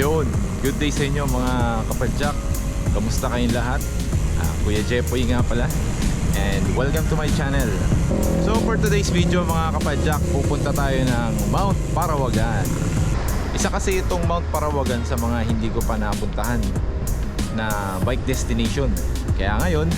Yun, good day sa inyo mga kapadyak. Kamusta kayong lahat? Ah, Kuya Jepoy nga pala. And welcome to my channel. So for today's video mga kapadyak, pupunta tayo ng Mount Parawagan. Isa kasi itong Mount Parawagan sa mga hindi ko pa napuntahan na bike destination. Kaya ngayon,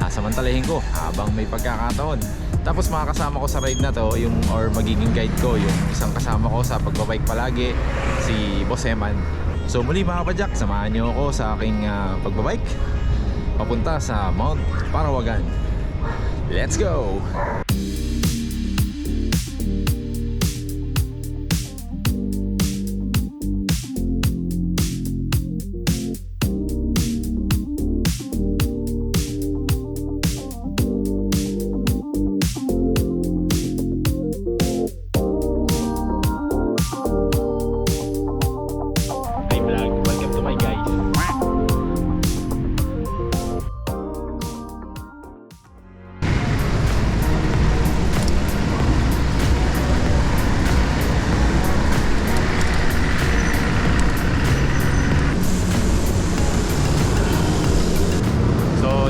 sasamantalahin ko habang may pagkakataon. Tapos makakasama ko sa ride na to, yung or magiging guide ko, yung isang kasama ko sa pagbabike palagi, si Boss Eman. So muli mga kapadyak, samahan niyo ako sa aking ah, pagbabike papunta sa Mount Parawagan. Let's go!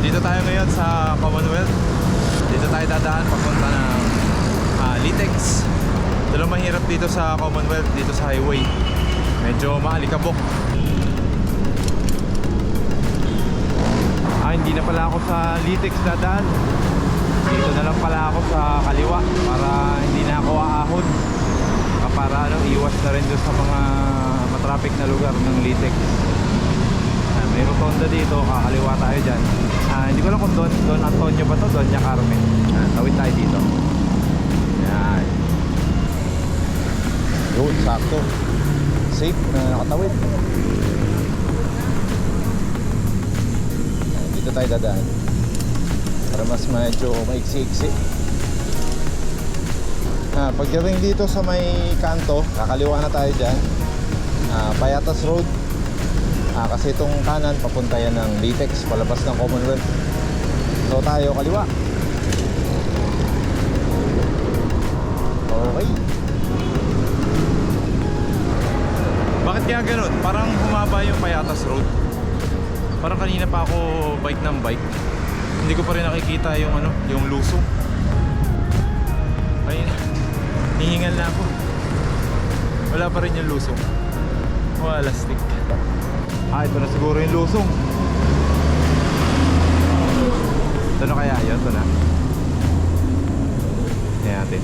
Dito tayo ngayon sa Commonwealth. Dito tayo dadaan papunta ng ah, Litex. Dalo mahirap dito sa Commonwealth, dito sa highway. Medyo maalikabok. Ah, hindi na pala ako sa Litex dadaan. Dito na lang pala ako sa kaliwa para hindi na ako aahon. Ah, Para ano, iwas na rin doon sa mga matraffic na lugar ng Litex. May rotonda dito, kakaliwa tayo dyan. Ah, hindi ko lang kung Don, Don Antonio ba to, Doña Carmen. Ah, tawid tayo dito. Yan. Yun, sakto. Safe na nakatawid. Dito tayo dadaan. Para mas medyo maiksi-iksi. Ah, pagdating dito sa may kanto, kakaliwa na tayo dyan. Ah, Payatas Road. Ah, kasi itong kanan papunta yan ng Litex palabas ng Commonwealth. So tayo kaliwa. Okay. Bakit kaya ganun? Parang humaba yung Payatas Road. Parang kanina pa ako bike ng bike. Hindi ko pa rin nakikita yung ano, yung lusong. Ay, hihingal na ako. Wala pa rin yung lusong. Wala stick. Ah, ito na siguro yung lusong. Ito na kaya yun? Ito na. Tingnan natin.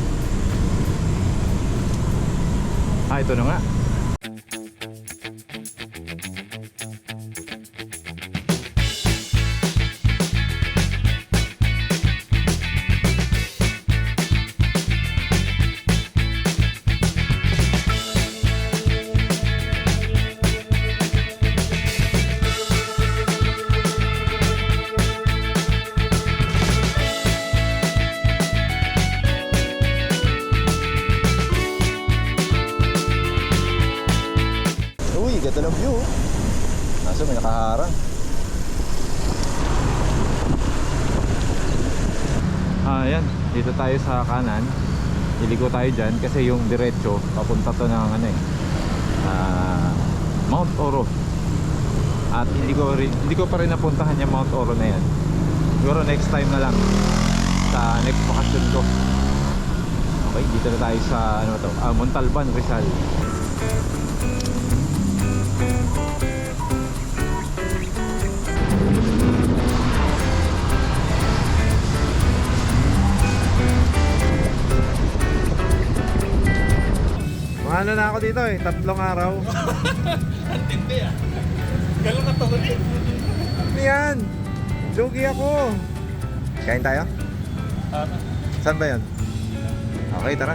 Ah, ito na nga. Ganda ng view. Nasa may nakaharang. Ah, yan. Dito tayo sa kanan. Iliko tayo dyan kasi yung diretso papunta to ng ano eh. ah, Mount Oro. At hindi ko rin, hindi ko pa rin napuntahan yung Mount Oro na yan. Siguro next time na lang sa next vacation ko. Okay, dito na tayo sa ano to? Ah, Montalban, Rizal. Ano na ako dito eh, tatlong araw. Hindi ah. Galang ka to. Ano yan? Lugi ako. Kain tayo? Ano? Saan ba yan? Okay, tara.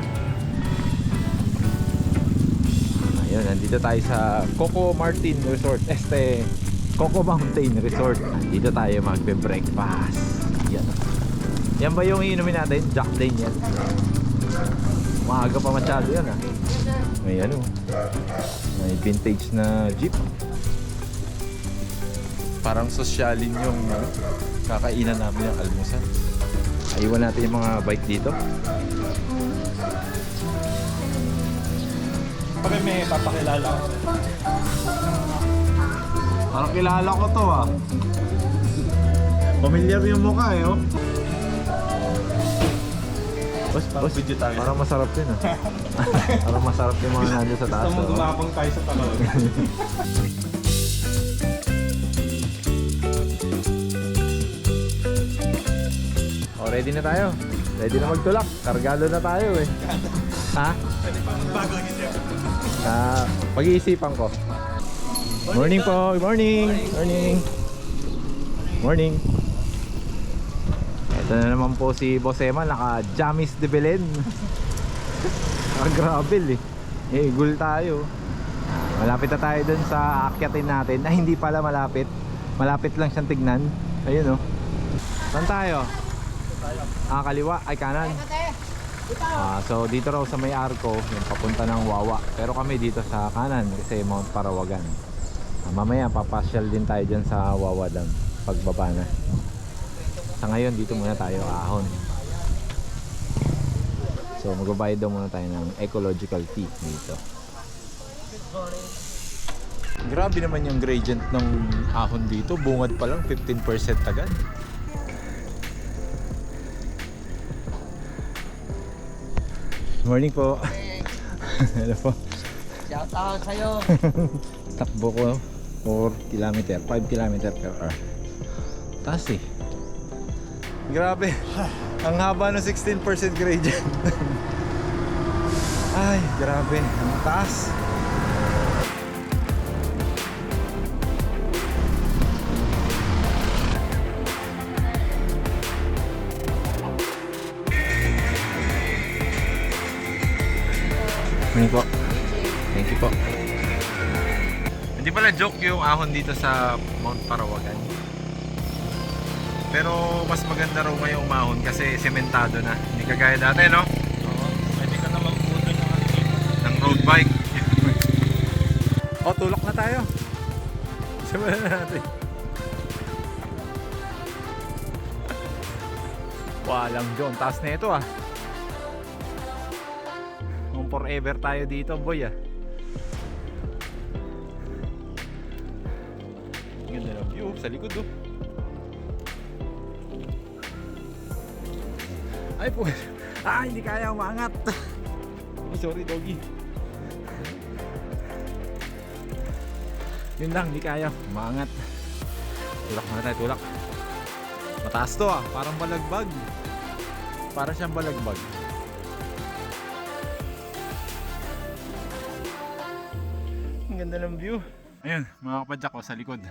Ayun, nandito tayo sa Coco Martin Resort. Este, Coco Mountain Resort. Dito tayo magbe-breakfast. Yan. Yan ba yung iinumin natin? Jack yan. Maaga pa masyado yan ah. May ano, may vintage na jeep. Parang sosyalin yung ano, kakainan namin yung almusal. Aywan natin yung mga bike dito. Kami may papakilala ko. Parang kilala ko to ah. Familiar yung mukha eh oh. Boss, boss, video tayo. parang masarap din ah. parang masarap yung mga nandiyan sa taas. Gusto mo oh. gumapang tayo sa panahon. Oh, ready na tayo. Ready na magtulak. Kargado na tayo eh. ha? Bago yun Ah, pag-iisipan ko. Morning po. Good morning. Morning. Morning. Ito na naman po si Boss Emma, naka Jamis de Belen. Naka-gravel eh. Eh, gul tayo. Malapit na tayo dun sa akyatin natin. Ah, hindi pala malapit. Malapit lang siyang tignan. Ayun oh. Saan tayo? Ah, kaliwa. Ay, kanan. Ah, so dito raw sa may arko, yung papunta ng Wawa. Pero kami dito sa kanan kasi Mount Parawagan. Ah, mamaya papasyal din tayo dyan sa Wawa Dam pagbaba na. Sa ngayon dito muna tayo ahon. So magbabayad daw muna tayo ng ecological fee dito. Grabe naman yung gradient ng ahon dito. Bungad pa lang 15% agad. Morning po. Hello po. Shout out sa'yo. Takbo ko 4 kilometer, 5 kilometer per hour. Taas eh. Grabe. Ang haba ng 16% gradient. Ay, grabe. Ang taas. Morning po. Thank you po. Hindi pala joke yung ahon dito sa Mount Parawagan. Pero mas maganda raw ngayong umahon kasi sementado na. Hindi kagaya dati, no? Oo. Pwede ka na magbuto ng ano dito. Ng road bike. oh, tulak na tayo. Simulan na natin. Walang John. Taas na ito ah. Kung forever tayo dito, boy ah. Ganda ng view sa likod oh. Ay po. Ah, hindi kaya umangat. Oh, sorry, doggy. Yun lang, hindi kaya. Umangat. Tulak muna tayo, tulak. Mataas to ah, parang balagbag. Para siyang balagbag. Ang ganda ng view. Ayun, mga kapadyak ko sa likod.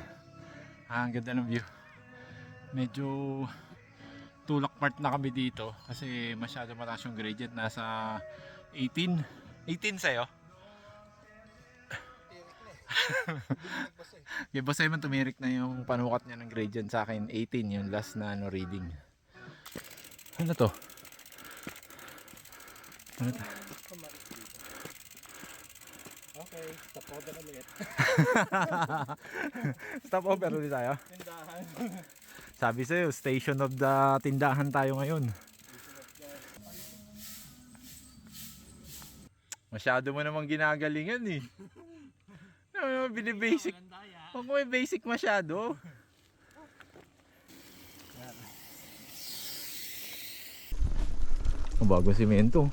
Ah, ang ganda ng view. Medyo tulak part na kami dito kasi masyado mataas yung gradient. Nasa 18. 18 sa'yo? Kay Boss Eman tumirik na yung panukat niya ng gradient sa akin 18 yung last na ano reading. Ano to? Ano to? Okay. Stop order ulit. Stop over ulit tayo. Tindahan. Sabi sa'yo, station of the tindahan tayo ngayon. Masyado mo namang ginagalingan eh. Ano naman basic Huwag mo basic masyado. Ang bago simento.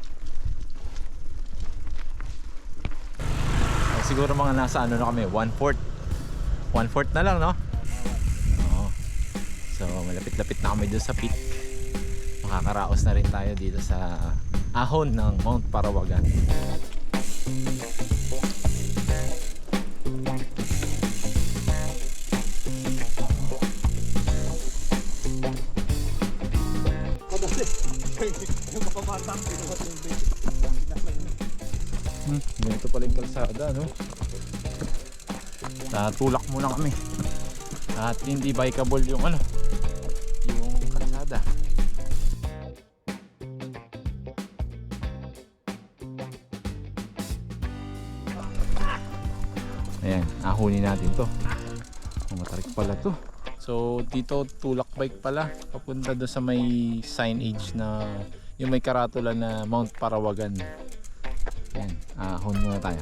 Ah, Siguro mga nasa ano na kami, 1/4. 1/4 na lang, no? Malapit-lapit na kami dun sa peak. Makakaraos na rin tayo dito sa ahon ng Mount Parawagan. Hmm, ganito pala yung kalsada, no? Natulak muna kami. At hindi bikeable yung ano, Ayan, ahunin natin to. Oh, matarik pala to. So, dito tulak bike pala. Papunta doon sa may signage na yung may karatula na Mount Parawagan. Ayan, ahon muna tayo.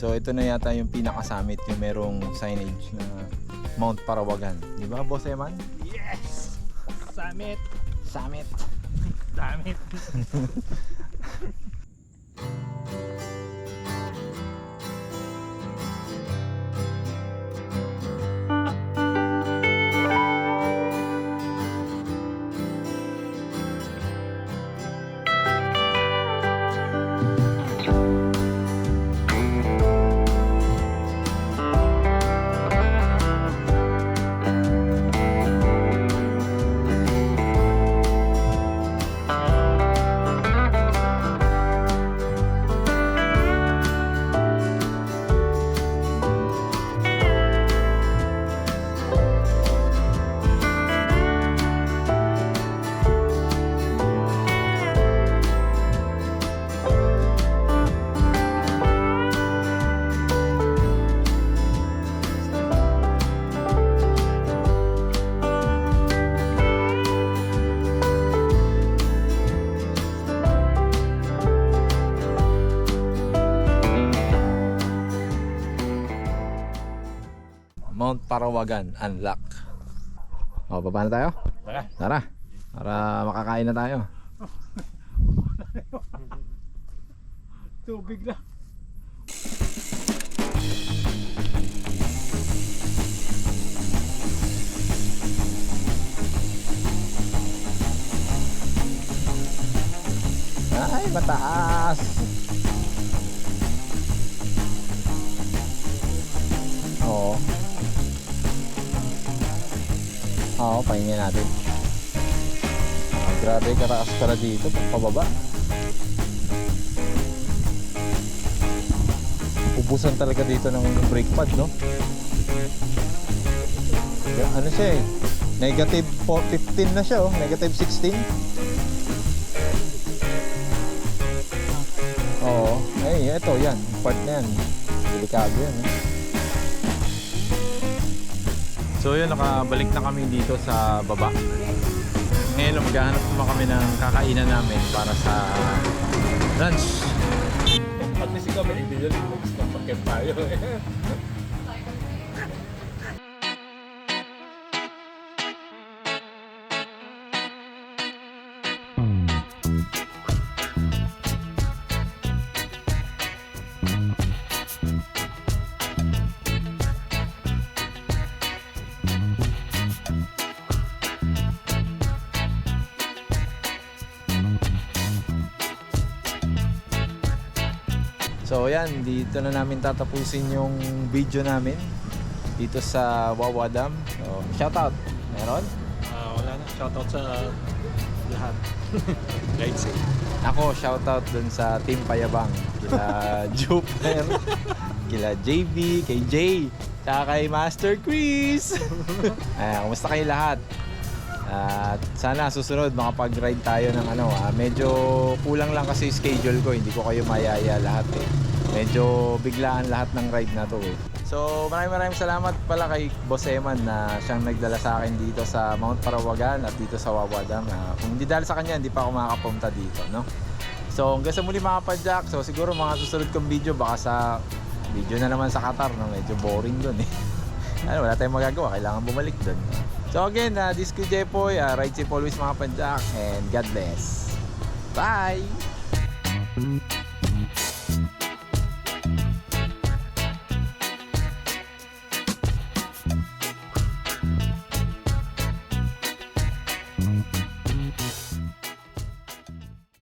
So ito na yata yung pinaka-summit yung merong signage na Mount Parawagan. Di ba, Boss Eman? Yes! Summit! Summit. Summit! Mount Parawagan, unlock. O, baba na tayo? Tara. Tara. Para makakain na tayo. Tubig na. Ay, mataas. Oo, pahingin natin. Ah, grabe, kataas pala dito. Pababa. Ubusan talaga dito ng brake pad, no? Ano siya eh? Negative 4, 15 na siya, oh. Negative 16. Oo. Eh, ito, yan. Part na yan. Delikado yan. Eh. So yun, nakabalik na kami dito sa baba. Ngayon, maghahanap naman kami ng kakainan namin para sa lunch. Pag nisi kami, hindi yun. Magpakit tayo eh. So yan, dito na namin tatapusin yung video namin dito sa Wawa Dam. So, shout out. Meron? Ah, wala na. Shoutout sa lahat. Ride safe. Ako, shout out dun sa Team Payabang. Kila Juper, kila JB, kay Jay, tsaka kay Master Chris. Ayan, kumusta kayo lahat? At sana susunod makapag-ride tayo ng ano, ah, medyo kulang lang kasi schedule ko, hindi ko kayo mayaya lahat eh. Medyo biglaan lahat ng ride na to eh. So maraming maraming salamat pala kay Boss Eman na siyang nagdala sa akin dito sa Mount Parawagan at dito sa Wawadam. Ah, kung hindi dahil sa kanya, hindi pa ako makakapunta dito, no? So hanggang sa muli mga padyak, so siguro mga susunod kong video baka sa video na naman sa Qatar, no? Medyo boring dun eh. ano, wala tayong magagawa, kailangan bumalik dun. So again, uh, this is Jepoy, uh, ride safe always mga padyak, and God bless. Bye!